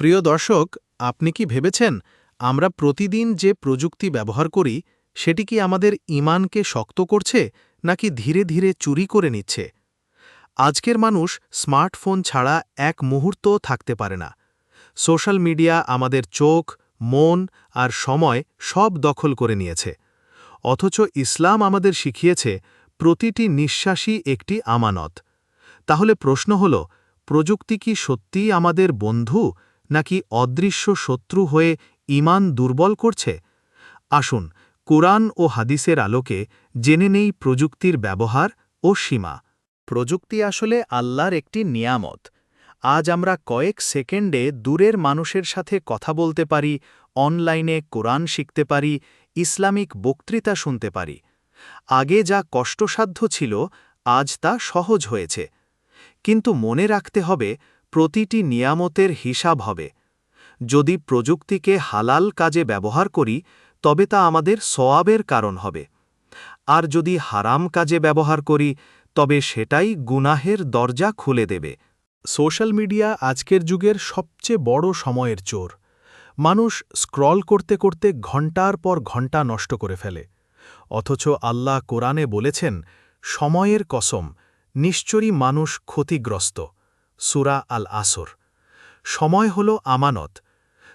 প্রিয় দর্শক, আপনি কি ভেবেছেন আমরা প্রতিদিন যে প্রযুক্তি ব্যবহার করি, সেটি কি আমাদের ইমানকে শক্ত করছে নাকি ধীরে ধীরে চুরি করে নিচ্ছে? আজকের মানুষ স্মার্টফোন ছাড়া এক মুহূর্তও থাকতে পারে না। সোশ্যাল মিডিয়া আমাদের চোখ, মন আর সময় সব দখল করে নিয়েছে। অথচ ইসলাম আমাদের শিখিয়েছে, প্রতিটি নিঃশ্বাসই একটি আমানত। তাহলে প্রশ্ন হল, প্রযুক্তি কি সত্যিই আমাদের বন্ধু নাকি অদৃশ্য শত্রু হয়ে ইমান দুর্বল করছে? আসুন, কোরআন ও হাদিসের আলোকে জেনে নেই প্রযুক্তির ব্যবহার ও সীমা। প্রযুক্তি আসলে আল্লাহর একটি নিয়ামত। আজ আমরা কয়েক সেকেন্ডে দূরের মানুষের সাথে কথা বলতে পারি, অনলাইনে কোরআন শিখতে পারি, ইসলামিক বক্তৃতা শুনতে পারি। আগে যা কষ্টসাধ্য ছিল, আজ তা সহজ হয়েছে। কিন্তু মনে রাখতে হবে প্রতিটি নিয়ামতের হিসাব হবে। যদি প্রযুক্তিকে হালাল কাজে ব্যবহার করি, তবে তা আমাদের সওয়াবের কারণ হবে। আর যদি হারাম কাজে ব্যবহার করি, তবে সেটাই গুনাহের দরজা খুলে দেবে। সোশ্যাল মিডিয়া আজকের যুগের সবচেয়ে বড় সময়ের চোর। মানুষ স্ক্রল করতে করতে ঘণ্টার পর ঘণ্টা নষ্ট করে ফেলে। অথচ আল্লাহ কোরআনে বলেছেন, সময়ের কসম, নিশ্চয়ই মানুষ ক্ষতিগ্রস্ত। সুরা আল আসর সময় হল আমানত,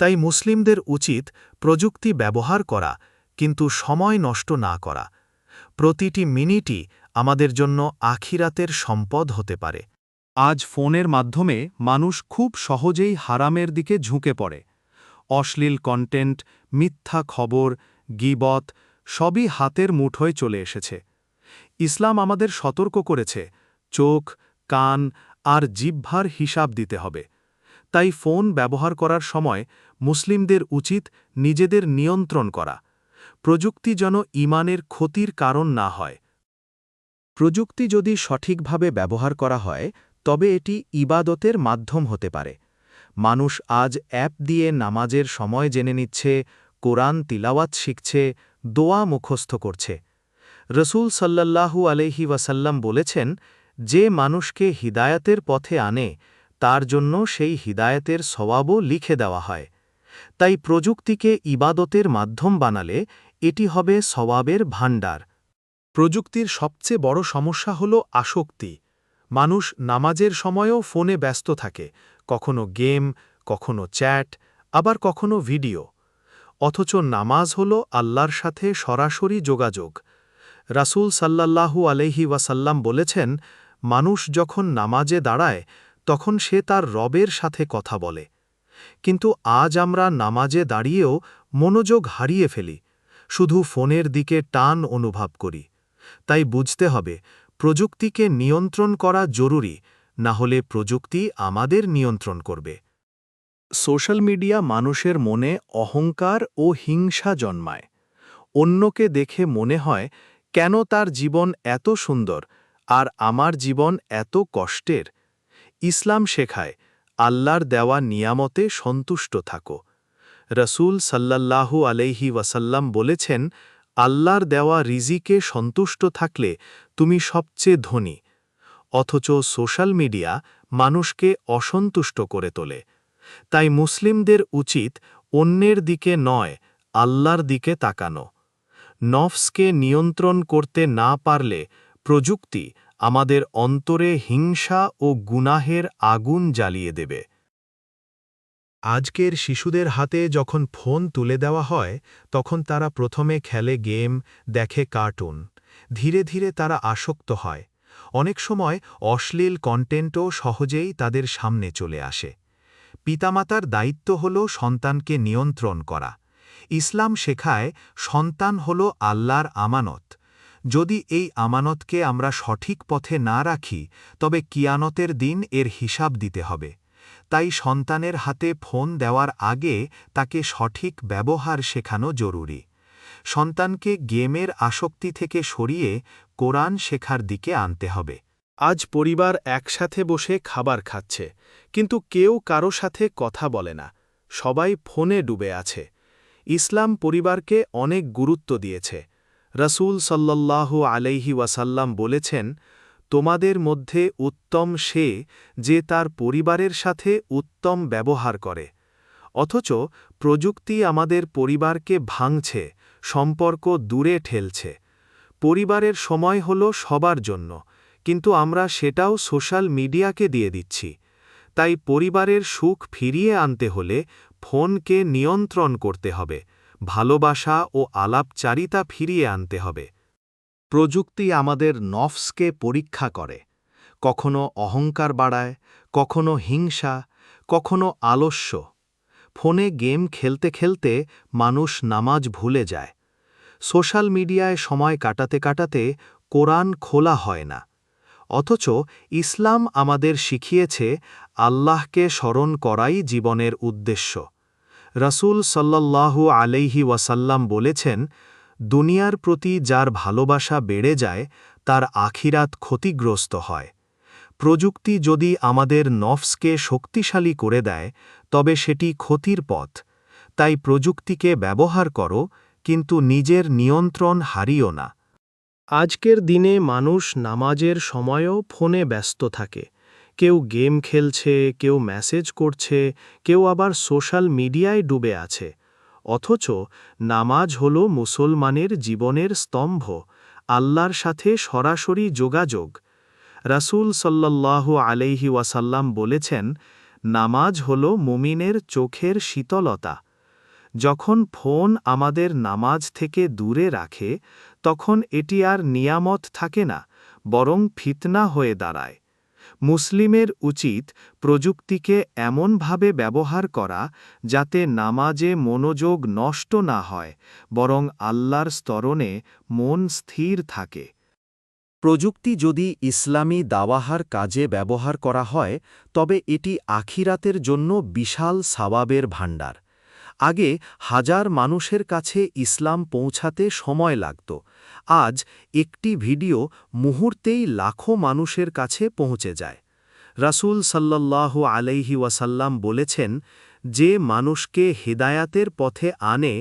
তাই মুসলিমদের উচিত প্রযুক্তি ব্যবহার করা, কিন্তু সময় নষ্ট না করা। প্রতিটি মিনিটই আমাদের জন্য আখিরাতের সম্পদ হতে পারে। আজ ফোনের মাধ্যমে মানুষ খুব সহজেই হারামের দিকে ঝুঁকে পড়ে। অশ্লীল কন্টেন্ট, মিথ্যা খবর, গিবত সবই হাতের মুঠোয় চলে এসেছে। ইসলাম আমাদের সতর্ক করেছে, চোখ, কান আর জিহ্বার হিসাব দিতে হবে। তাই ফোন ব্যবহার করার সময় মুসলিমদের উচিত নিজেদের নিয়ন্ত্রণ করা। প্রযুক্তি যেন ইমানের ক্ষতির কারণ না হয়। প্রযুক্তি যদি সঠিকভাবে ব্যবহার করা হয়, তবে এটি ইবাদতের মাধ্যম হতে পারে। মানুষ আজ অ্যাপ দিয়ে নামাজের সময় জেনে নিচ্ছে, কোরআন তিলাওয়াত শিখছে, দোয়া মুখস্থ করছে। রসুল সাল্লাল্লাহু আলহি ওয়াসাল্লাম বলেছেন যে মানুষকে হিদায়াতের পথে আনে, তার জন্য সেই হিদায়াতের স্বভাবও লিখে দেওয়া হয়। তাই প্রযুক্তিকে ইবাদতের মাধ্যম বানালে এটি হবে স্বভাবের ভাণ্ডার। প্রযুক্তির সবচেয়ে বড় সমস্যা হল আসক্তি। মানুষ নামাজের সময়ও ফোনে ব্যস্ত থাকে, কখনো গেম, কখনো চ্যাট, আবার কখনো ভিডিও। অথচ নামাজ হল আল্লাহর সাথে সরাসরি যোগাযোগ। রাসুল সাল্লাল্লাহু আলহি ওয়াসাল্লাম বলেছেন মানুষ যখন নামাজে দাঁড়ায়, তখন সে তার রবের সাথে কথা বলে। কিন্তু আজ আমরা নামাজে দাঁড়িয়েও মনোযোগ হারিয়ে ফেলি, শুধু ফোনের দিকে টান অনুভব করি। তাই বুঝতে হবে, প্রযুক্তিকে নিয়ন্ত্রণ করা জরুরি, না হলে প্রযুক্তি আমাদের নিয়ন্ত্রণ করবে। সোশ্যাল মিডিয়া মানুষের মনে অহংকার ও হিংসা জন্মায়। অন্যকে দেখে মনে হয়, কেন তার জীবন এত সুন্দর আর আমার জীবন এত কষ্টের। ইসলাম শেখায়, আল্লাহর দেওয়া নিয়ামতে সন্তুষ্ট থাকো। রসুল সাল্লাল্লাহু আলাইহি ওয়াসাল্লাম বলেছেন, আল্লাহর দেওয়া রিজিকে সন্তুষ্ট থাকলে তুমি সবচেয়ে ধনী, অথচ সোশ্যাল মিডিয়া মানুষকে অসন্তুষ্ট করে তোলে। তাই মুসলিমদের উচিত অন্যের দিকে নয়, আল্লাহর দিকে তাকানো। নফসকে নিয়ন্ত্রণ করতে না পারলে প্রযুক্তি আমাদের অন্তরে হিংসা ও গুনাহের আগুন জ্বালিয়ে দেবে। আজকের শিশুদের হাতে যখন ফোন তুলে দেওয়া হয়, তখন তারা প্রথমে খেলে গেম, দেখে কার্টুন। ধীরে ধীরে তারা আসক্ত হয়। অনেক সময় অশ্লীল কন্টেন্টও সহজেই তাদের সামনে চলে আসে। পিতামাতার দায়িত্ব হল সন্তানকে নিয়ন্ত্রণ করা। ইসলাম শেখায়, সন্তান হল আল্লাহর আমানত। যদি এই আমানতকে আমরা সঠিক পথে না রাখি, তবে কিয়ানতের দিন এর হিসাব দিতে হবে। তাই সন্তানের হাতে ফোন দেওয়ার আগে তাকে সঠিক ব্যবহার শেখানো জরুরি। সন্তানকে গেমের আসক্তি থেকে সরিয়ে কোরআন শেখার দিকে আনতে হবে। আজ পরিবার একসাথে বসে খাবার খাচ্ছে, কিন্তু কেউ কারও সাথে কথা বলে না, সবাই ফোনে ডুবে আছে। ইসলাম পরিবারকে অনেক গুরুত্ব দিয়েছে। রসুল সাল্লাল্লাহু আলাইহি ওয়াসাল্লাম বলেছেন, তোমাদের মধ্যে উত্তম সে যে তার পরিবারের সাথে উত্তম ব্যবহার করে। অথচ প্রযুক্তি আমাদের পরিবারকে ভাঙছে, সম্পর্ক দূরে ঠেলছে। পরিবারের সময় হল সবার জন্য, কিন্তু আমরা সেটাও সোশ্যাল মিডিয়াকে দিয়ে দিচ্ছি। তাই পরিবারের সুখ ফিরিয়ে আনতে হলে ফোনকে নিয়ন্ত্রণ করতে হবে। ভালোবাসা ও আলাপচারিতা ফিরিয়ে আনতে হবে। প্রযুক্তি আমাদের নফসকে পরীক্ষা করে। কখনো অহংকার বাড়ায়, কখনো হিংসা, কখনো আলস্য। ফোনে গেম খেলতে খেলতে মানুষ নামাজ ভুলে যায়। সোশ্যাল মিডিয়ায় সময় কাটাতে কাটাতে কোরআন খোলা হয় না। অথচ ইসলাম আমাদের শিখিয়েছে, আল্লাহকে স্মরণ করাই জীবনের উদ্দেশ্য। রাসূল সাল্লাল্লাহু আলাইহি ওয়াসাল্লাম বলেছেন, দুনিয়ার প্রতি যার ভালোবাসা বেড়ে যায়, তার আখিরাত ক্ষতিগ্রস্ত হয়। প্রযুক্তি যদি আমাদের নফসকে শক্তিশালী করে দেয়, তবে সেটি ক্ষতির পথ। তাই প্রযুক্তিকে ব্যবহার করো, কিন্তু নিজের নিয়ন্ত্রণ হারিও না। আজকের দিনে মানুষ নামাজের সময়ও ফোনে ব্যস্ত থাকে। কেউ গেম খেলছে, কেউ মেসেজ করছে, কেউ আবার সোশ্যাল মিডিয়ায় ডুবে আছে। অথচ নামাজ হল মুসলমানের জীবনের স্তম্ভ, আল্লাহর সাথে সরাসরি যোগাযোগ। রাসূল সাল্লাল্লাহু আলাইহি ওয়াসাল্লাম বলেছেন, নামাজ হল মুমিনের চোখের শীতলতা। যখন ফোন আমাদের নামাজ থেকে দূরে রাখে, তখন এটি আর নিয়ামত থাকে না, বরং ফিতনা হয়ে দাঁড়ায়। মুসলিমের উচিত প্রযুক্তিকে এমনভাবে ব্যবহার করা যাতে নামাজে মনোযোগ নষ্ট না হয়, বরং আল্লাহর স্তরণে মন স্থির থাকে। প্রযুক্তি যদি ইসলামী দাওয়াহার কাজে ব্যবহার করা হয়, তবে এটি আখিরাতের জন্য বিশাল সাবাবের ভাণ্ডার। আগে হাজার মানুষের কাছে ইসলাম পৌঁছাতে সময় লাগত আজ একটি ভিডিও মুহূর্তেই লাখো মানুষের কাছে পৌঁছে যায়। রাসূল সাল্লাল্লাহ আলাইহি ওয়াসাল্লাম বলেছেন, যে মানুষকে হিদায়াতের পথে আনে,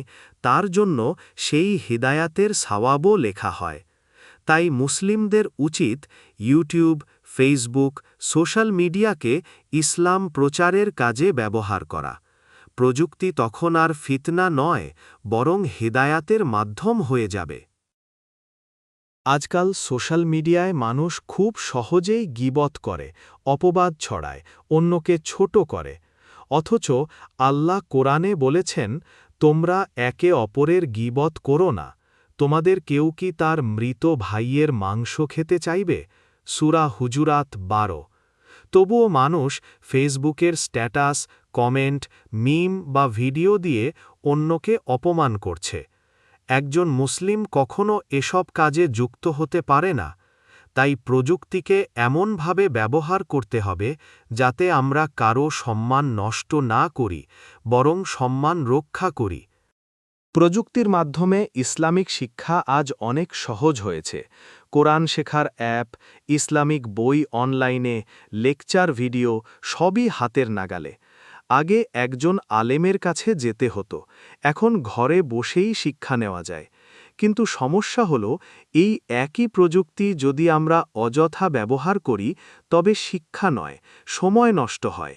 তার জন্য সেই হিদায়াতের সাওয়াবও লেখা হয়। তাই মুসলিমদের উচিত ইউটিউব, ফেসবুক, সোশ্যাল মিডিয়াকে ইসলাম প্রচারের কাজে ব্যবহার করা। প্রযুক্তি তখন আর ফিতনা নয়, বরং হেদায়াতের মাধ্যম হয়ে যাবে। আজকাল সোশ্যাল মিডিয়ায় মানুষ খুব সহজেই গিবত করে, অপবাদ ছড়ায়, অন্যকে ছোট করে। অথচ আল্লাহ কোরআনে বলেছেন, তোমরা একে অপরের গিবত করো না। তোমাদের কেউ কি তার মৃত ভাইয়ের মাংস খেতে চাইবে? সুরা হুজুরাত বারো। তবুও মানুষ ফেসবুকের স্ট্যাটাস, কমেন্ট, মিম বা ভিডিও দিয়ে অন্যকে অপমান করছে। একজন মুসলিম কখনো এসব কাজে যুক্ত হতে পারে না, তাই প্রযুক্তিকে এমনভাবে ব্যবহার করতে হবে যাতে আমরা কারও সম্মান নষ্ট না করি, বরং সম্মান রক্ষা করি। প্রযুক্তির মাধ্যমে ইসলামিক শিক্ষা আজ অনেক সহজ হয়েছে। কোরআন শেখার অ্যাপ, ইসলামিক বই অনলাইনে, লেকচার ভিডিও সবই হাতের নাগালে। আগে একজন আলেমের কাছে যেতে হতো। এখন ঘরে বসেই শিক্ষা নেওয়া যায়। কিন্তু সমস্যা হল, এই একই প্রযুক্তি যদি আমরা অযথা ব্যবহার করি, তবে শিক্ষা নয়, সময় নষ্ট হয়।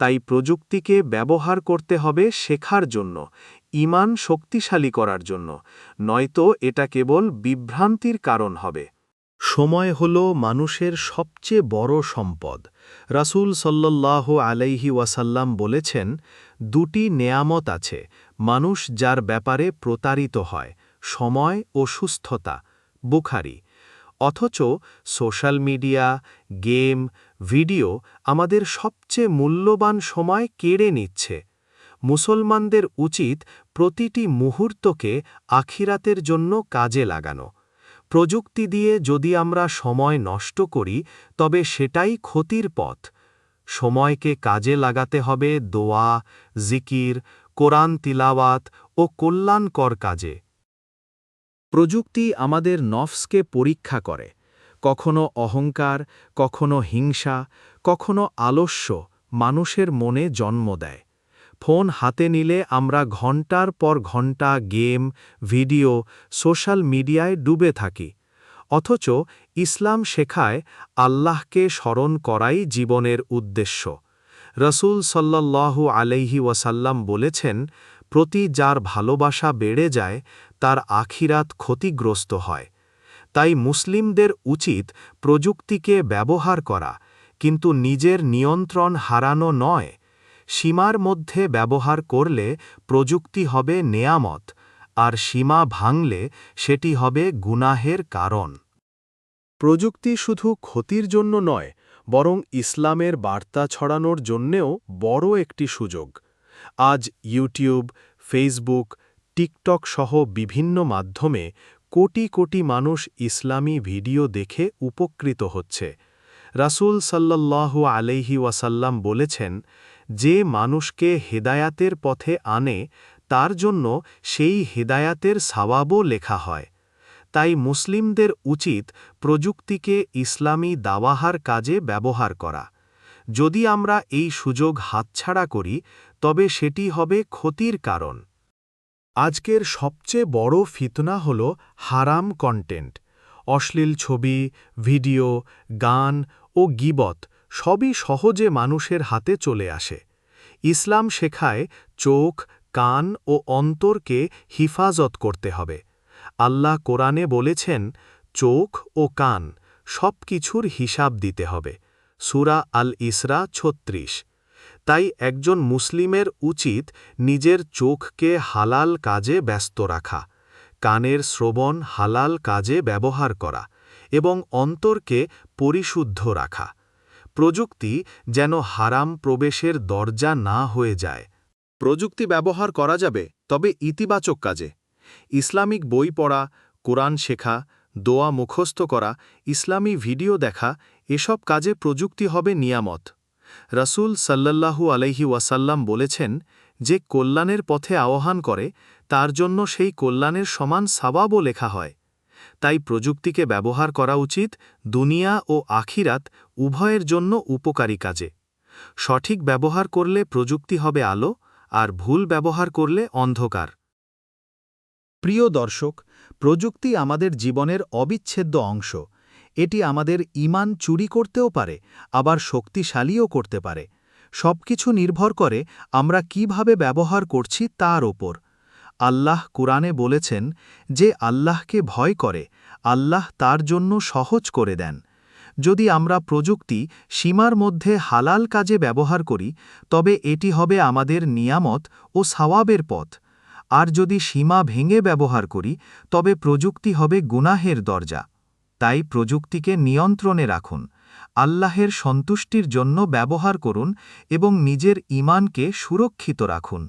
তাই প্রযুক্তিকে ব্যবহার করতে হবে শেখার জন্য, ইমান শক্তিশালী করার জন্য, নয়তো এটা কেবল বিভ্রান্তির কারণ হবে। সময় হল মানুষের সবচেয়ে বড় সম্পদ। রাসূল সল্লাল্লাহু আলাইহি ওয়াসাল্লাম বলেছেন, দুটি নেয়ামত আছে, মানুষ যার ব্যাপারে প্রতারিত হয়, সময় ও সুস্থতা, বুখারি। অথচ সোশ্যাল মিডিয়া, গেম, ভিডিও আমাদের সবচেয়ে মূল্যবান সময় কেড়ে নিচ্ছে। মুসলমানদের উচিত প্রতিটি মুহূর্তকে আখিরাতের জন্য কাজে লাগানো। প্রযুক্তি দিয়ে যদি আমরা সময় নষ্ট করি, তবে সেটাই ক্ষতির পথ। সময়কে কাজে লাগাতে হবে দোয়া, জিকির, কোরআন তিলাওয়াত ও কল্যাণকর কাজে। প্রযুক্তি আমাদের নফসকে পরীক্ষা করে। কখনো অহংকার, কখনো হিংসা, কখনো আলস্য মানুষের মনে জন্ম দেয়। ফোন হাতে নিলে আমরা ঘণ্টার পর ঘণ্টা গেম, ভিডিও, সোশ্যাল মিডিয়ায় ডুবে থাকি। অথচ ইসলাম শেখায় আল্লাহকে স্মরণ করাই জীবনের উদ্দেশ্য। রসুল সাল্লাল্লাহু আলাইহি ওয়াসাল্লাম বলেছেন, প্রতি যার ভালোবাসা বেড়ে যায়, তার আখিরাত ক্ষতিগ্রস্ত হয়। তাই মুসলিমদের উচিত প্রযুক্তিকে ব্যবহার করা, কিন্তু নিজের নিয়ন্ত্রণ হারানো নয়। সীমার মধ্যে ব্যবহার করলে প্রযুক্তি হবে নেয়ামত, আর সীমা ভাঙলে সেটি হবে গুনাহের কারণ। প্রযুক্তি শুধু ক্ষতির জন্য নয়, বরং ইসলামের বার্তা ছড়ানোর জন্যেও বড় একটি সুযোগ। আজ ইউটিউব, ফেসবুক, টিকটক সহ বিভিন্ন মাধ্যমে কোটি কোটি মানুষ ইসলামী ভিডিও দেখে উপকৃত হচ্ছে। রাসূল সাল্লাল্লাহু আলাইহি ওয়াসাল্লাম বলেছেন যে মানুষকে হেদায়াতের পথে আনে, তার জন্য সেই হেদায়াতের সাওয়াবও লেখা হয়। তাই মুসলিমদের উচিত প্রযুক্তিকে ইসলামী দাওয়াহার কাজে ব্যবহার করা। যদি আমরা এই সুযোগ হাতছাড়া করি, তবে সেটি হবে ক্ষতির কারণ। আজকের সবচেয়ে বড় ফিতনা হল হারাম কন্টেন্ট। অশ্লীল ছবি, ভিডিও, গান ও গিবত সবই সহজে মানুষের হাতে চলে আসে। ইসলাম শেখায় চোখ, কান ও অন্তরকে হিফাজত করতে হবে। আল্লাহ কোরআনে বলেছেন, চোখ ও কান সব কিছুর হিসাব দিতে হবে। সুরা আল ইসরা ছত্রিশ। তাই একজন মুসলিমের উচিত নিজের চোখকে হালাল কাজে ব্যস্ত রাখা, কানের শ্রবণ হালাল কাজে ব্যবহার করা এবং অন্তরকে পরিশুদ্ধ রাখা। প্রযুক্তি যেন হারাম প্রবেশের দরজা না হয়ে যায়। প্রযুক্তি ব্যবহার করা যাবে, তবে ইতিবাচক কাজে। ইসলামিক বই পড়া, কোরআন শেখা, দোয়া মুখস্থ করা, ইসলামী ভিডিও দেখা, এসব কাজে প্রযুক্তি হবে নিয়ামত। রাসূল সাল্লাল্লাহু আলাইহি ওয়াসাল্লাম বলেছেন যে কল্যাণের পথে আহ্বান করে, তার জন্য সেই কল্যাণের সমান সাবাবও লেখা হয়। তাই প্রযুক্তিকে ব্যবহার করা উচিত দুনিয়া ও আখিরাত উভয়ের জন্য উপকারী কাজে। সঠিক ব্যবহার করলে প্রযুক্তি হবে আলো, আর ভুল ব্যবহার করলে অন্ধকার। প্রিয় দর্শক, প্রযুক্তি আমাদের জীবনের অবিচ্ছেদ্য অংশ। এটি আমাদের ইমান চুরি করতেও পারে, আবার শক্তিশালীও করতে পারে। সবকিছু নির্ভর করে আমরা কীভাবে ব্যবহার করছি তার ওপর। আল্লাহ কুরআনে বলেছেন যে আল্লাহকে ভয় করে, আল্লাহ তার জন্য সহজ করে দেন। যদি আমরা প্রযুক্তি সীমার মধ্যে হালাল কাজে ব্যবহার করি, তবে এটি হবে আমাদের নিয়ামত ও সাওয়াবের পথ। আর যদি সীমা ভেঙে ব্যবহার করি, তবে প্রযুক্তি হবে গুনাহের দরজা। তাই প্রযুক্তিকে নিয়ন্ত্রণে রাখুন, আল্লাহের সন্তুষ্টির জন্য ব্যবহার করুন এবং নিজের ইমানকে সুরক্ষিত রাখুন।